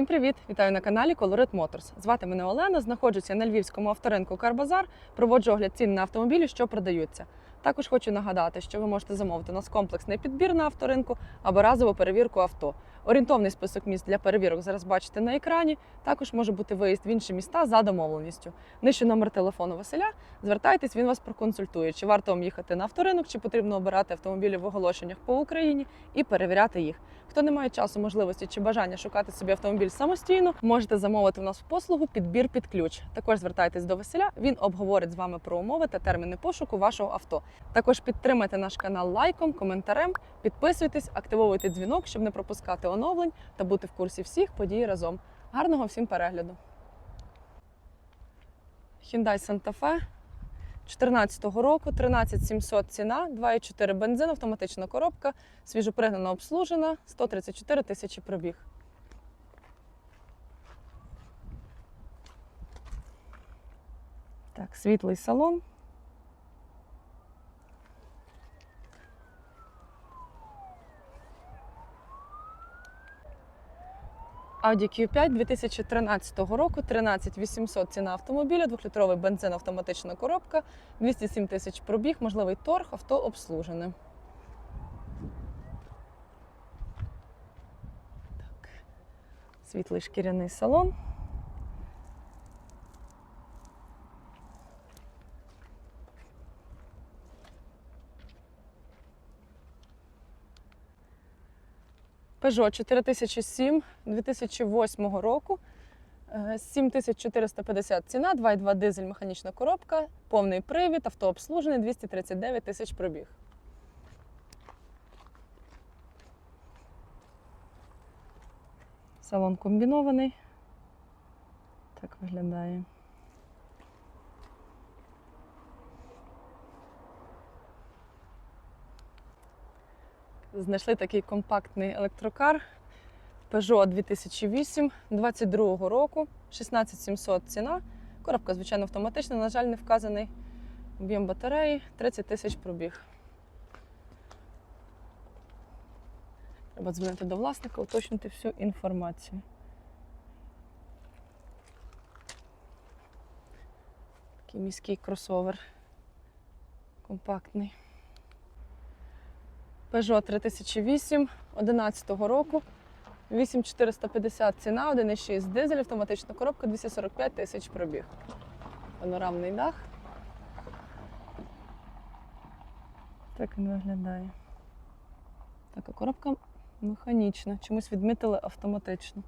Всім привіт! Вітаю на каналі Colorit Motors. Звати мене Олена. Знаходжуся на львівському авторинку Карбазар. Проводжу огляд цін на автомобілі, що продаються. Також хочу нагадати, що ви можете замовити у нас комплексний підбір на авторинку або разову перевірку авто. Орієнтовний список міст для перевірок зараз бачите на екрані. Також може бути виїзд в інші міста за домовленістю. Нижче номер телефону Василя. Звертайтесь, він вас проконсультує, чи варто вам їхати на авторинок, чи потрібно обирати автомобілі в оголошеннях по Україні і перевіряти їх. Хто не має часу, можливості чи бажання шукати собі автомобіль самостійно, можете замовити в нас в послугу підбір під ключ. Також звертайтесь до Василя. Він обговорить з вами про умови та терміни пошуку вашого авто. Також підтримайте наш канал лайком, коментарем, підписуйтесь, активовуйте дзвінок, щоб не пропускати оновлень та бути в курсі всіх подій разом. Гарного всім перегляду! Hyundai Santa Fe 2014 року, 13700 ціна, 2,4 бензин, автоматична коробка, свіжопригнана обслужена, 134 тисячі пробіг. Так, світлий салон. Audi Q5 2013 року, 13800 ціна автомобіля, 2-літровий бензин, автоматична коробка, 207 тисяч пробіг, можливий торг, авто обслужене. Так. Світлий шкіряний салон. Peugeot 4007 2008 року. Е, 7450 ціна, 2,2 дизель, механічна коробка, повний привід, автообслужений, 239 тисяч пробіг. Салон комбінований. Так виглядає. Знайшли такий компактний електрокар Peugeot 2008 22 року, 16700 ціна. Коробка, звичайно, автоматична, на жаль, не вказаний об'єм батареї, 30 тисяч пробіг. Треба дзвонити до власника, уточнити всю інформацію. Такий міський кросовер. Компактний. Peugeot 3008 11 року. 8450 ціна, 1,6 дизель, автоматична коробка, 245 тисяч пробіг. Панорамний дах. Так він виглядає. Так, а коробка механічна. Чомусь відмітили автоматично.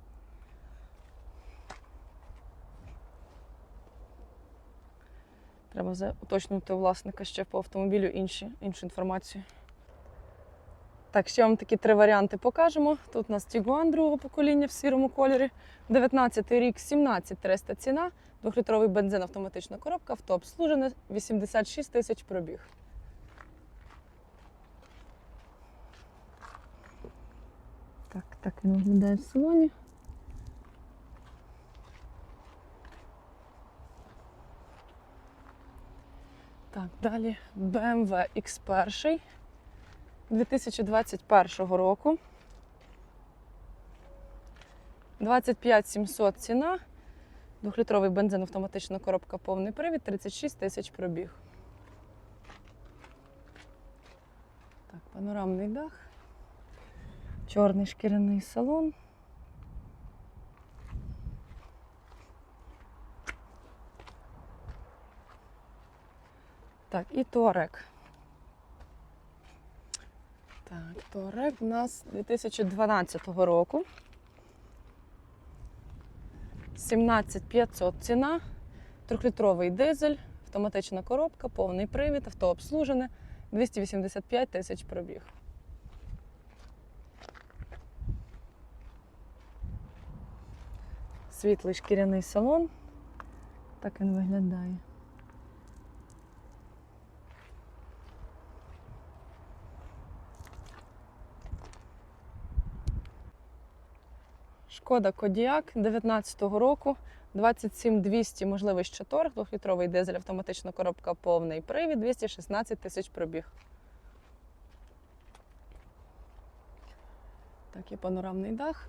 Треба уточнити у власника ще по автомобілю інші, іншу інформацію. Так, ще вам такі три варіанти покажемо. Тут у нас Tiguan другого покоління в сірому кольорі. 19 рік, 17 300 ціна, 2-літровий бензин, автоматична коробка, авто обслужене, 86 тисяч пробіг. Так, так він виглядає в салоні. Так, далі BMW X1 2021 року. 25 700 ціна. Двохлітровий бензин, автоматична коробка, повний привід, 36 тисяч пробіг. Так, панорамний дах. Чорний шкіряний салон. Так, і Торек. Так, Торек у нас 2012 року. 17500 ціна, трьохлітровий дизель, автоматична коробка, повний привід, авто обслужене, 285 тисяч пробіг. Світлий шкіряний салон. Так він виглядає. Шкода Кодіак 19-го року, 27200 можливий ще торг, 2-літровий дизель, автоматична коробка, повний привід, 216 тисяч пробіг. Так, є панорамний дах.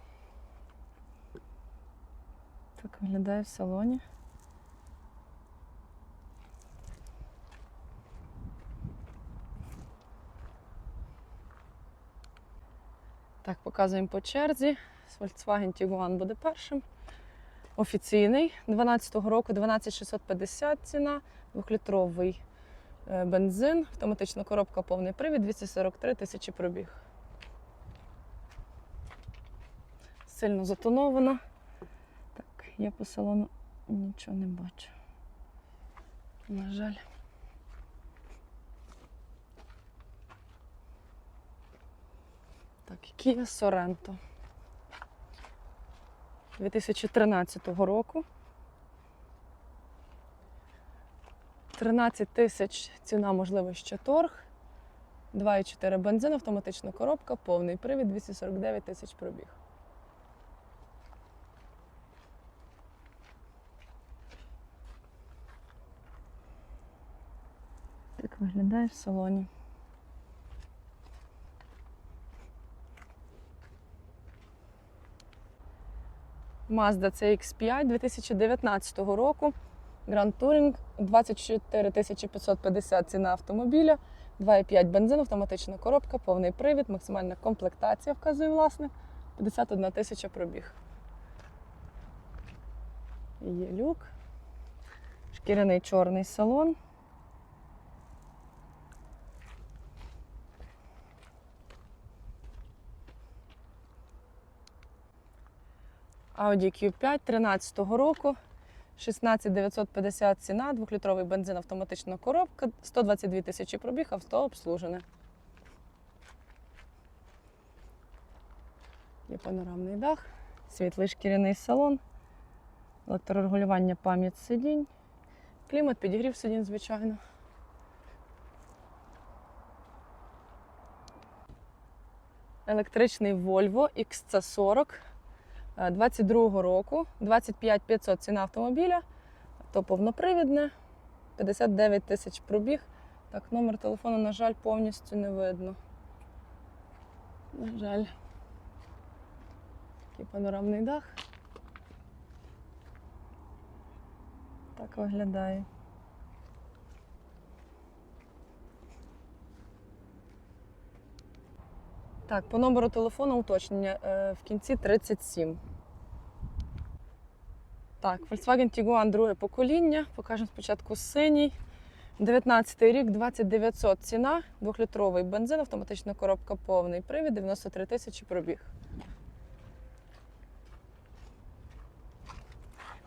Так виглядає в салоні. Так, показуємо по черзі. Volkswagen Tiguan буде першим. Офіційний 12-го року 12650 ціна, двохлітровий е, бензин, автоматична коробка, повний привід, 243 тисячі пробіг. Сильно затонована. Так, я по салону нічого не бачу. На жаль. Так, Kia Sorento. 2013 року. 13 тисяч ціна, можливо, ще торг. 2,4 бензин, автоматична коробка, повний привід, 249 тисяч пробіг. Так виглядає в салоні. Mazda CX5 2019 року. Grand Touring 24 550 ціна автомобіля, 2,5 бензин, автоматична коробка, повний привід, максимальна комплектація, вказує власник, 51 тисяча пробіг. Є люк, шкіряний чорний салон. Audi Q5 13 року. 16 950 ціна, 2-літровий бензин, автоматична коробка, 122 тисячі пробіг, авто обслужене. Є панорамний дах, світлий шкіряний салон, електрорегулювання пам'ять сидінь, клімат, підігрів сидінь, звичайно. Електричний Volvo XC40 22-го року, 25 500 ціна автомобіля, то повнопривідне, 59 тисяч пробіг. Так, номер телефону, на жаль, повністю не видно. На жаль. Такий панорамний дах. Так виглядає. Так, по номеру телефону уточнення е, в кінці 37. Так, Volkswagen Tiguan друге покоління. Покажемо спочатку синій. 19 рік, 2900 ціна, 2-літровий бензин, автоматична коробка повний привід, 93 тисячі пробіг.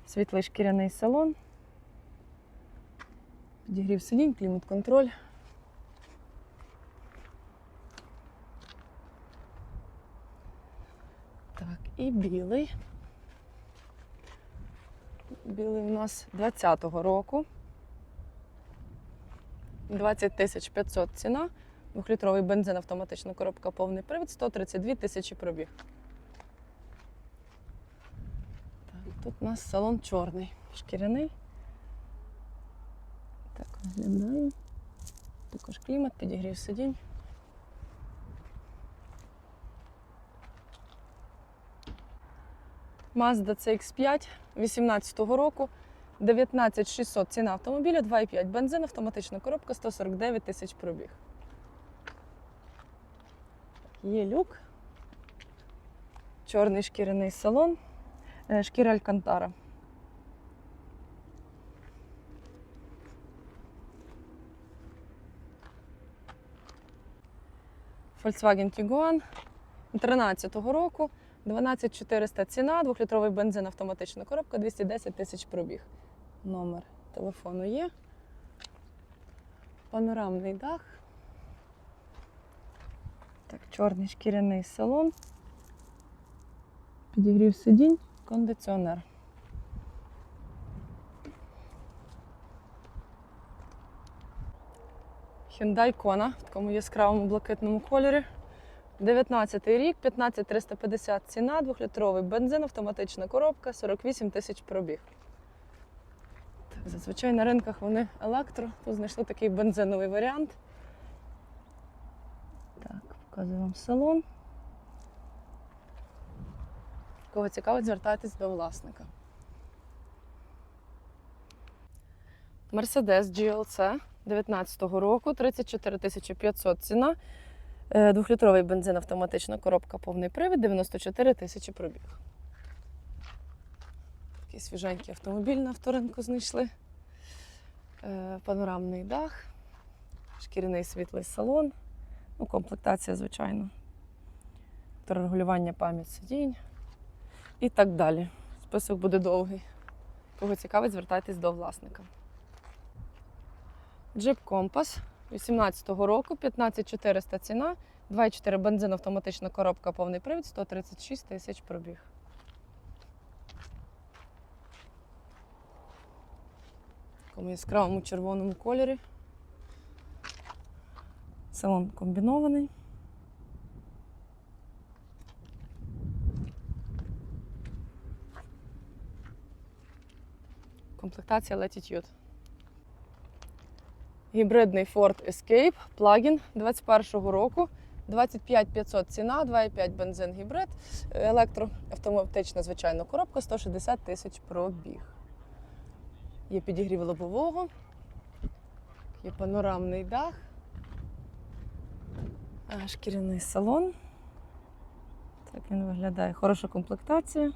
Світлий шкіряний салон. Підігрів сидінь, клімат-контроль. Так, і білий. Білий у нас 20-го року. 20 тисяч 500 ціна. Двохлітровий бензин, автоматична коробка, повний привід, 132 тисячі пробіг. Так, тут у нас салон чорний, шкіряний. Так, виглядає. Також клімат, підігрів сидінь. Mazda CX5 18 року. 19 600 ціна автомобіля, 2,5 бензин, автоматична коробка, 149 тисяч пробіг. Є люк. Чорний шкіряний салон. Е, Шкіра Алькантара. Volkswagen Tiguan 13 року. 12400 ціна, 2-літровий бензин, автоматична коробка, 210 тисяч пробіг. Номер телефону є. Панорамний дах. Так, чорний шкіряний салон. Підігрів сидінь, кондиціонер. Hyundai Kona в такому яскравому блакитному кольорі. 19 рік, 15350 ціна, двохлітровий бензин, автоматична коробка, 48 тисяч пробіг. Так, Зазвичай на ринках вони електро, тут знайшли такий бензиновий варіант. Так, показую вам салон. Кого цікавить, звертайтесь до власника. Mercedes GLC 19-го року, 34 500 ціна. Е, Двохлітровий бензин, автоматична коробка, повний привід, 94 тисячі пробіг. Такий свіженький автомобіль на авторинку знайшли. Е, Панорамний дах, шкіряний світлий салон. Ну, комплектація, звичайно. Регулювання пам'ять сидінь і так далі. Список буде довгий. Кого цікавить, звертайтесь до власника. Джип Компас 18-го року, 15400 ціна, 2,4 бензин, автоматична коробка, повний привід, 136 тисяч пробіг. Такому яскравому червоному кольорі. Салон комбінований. Комплектація Latitude. Гібридний Ford Escape, плагін 21-го року. 25 500 ціна, 2,5 бензин гібрид, електроавтоматична, звичайно, коробка, 160 тисяч пробіг. Є підігрів лобового, є панорамний дах, шкіряний салон. Так він виглядає. Хороша комплектація.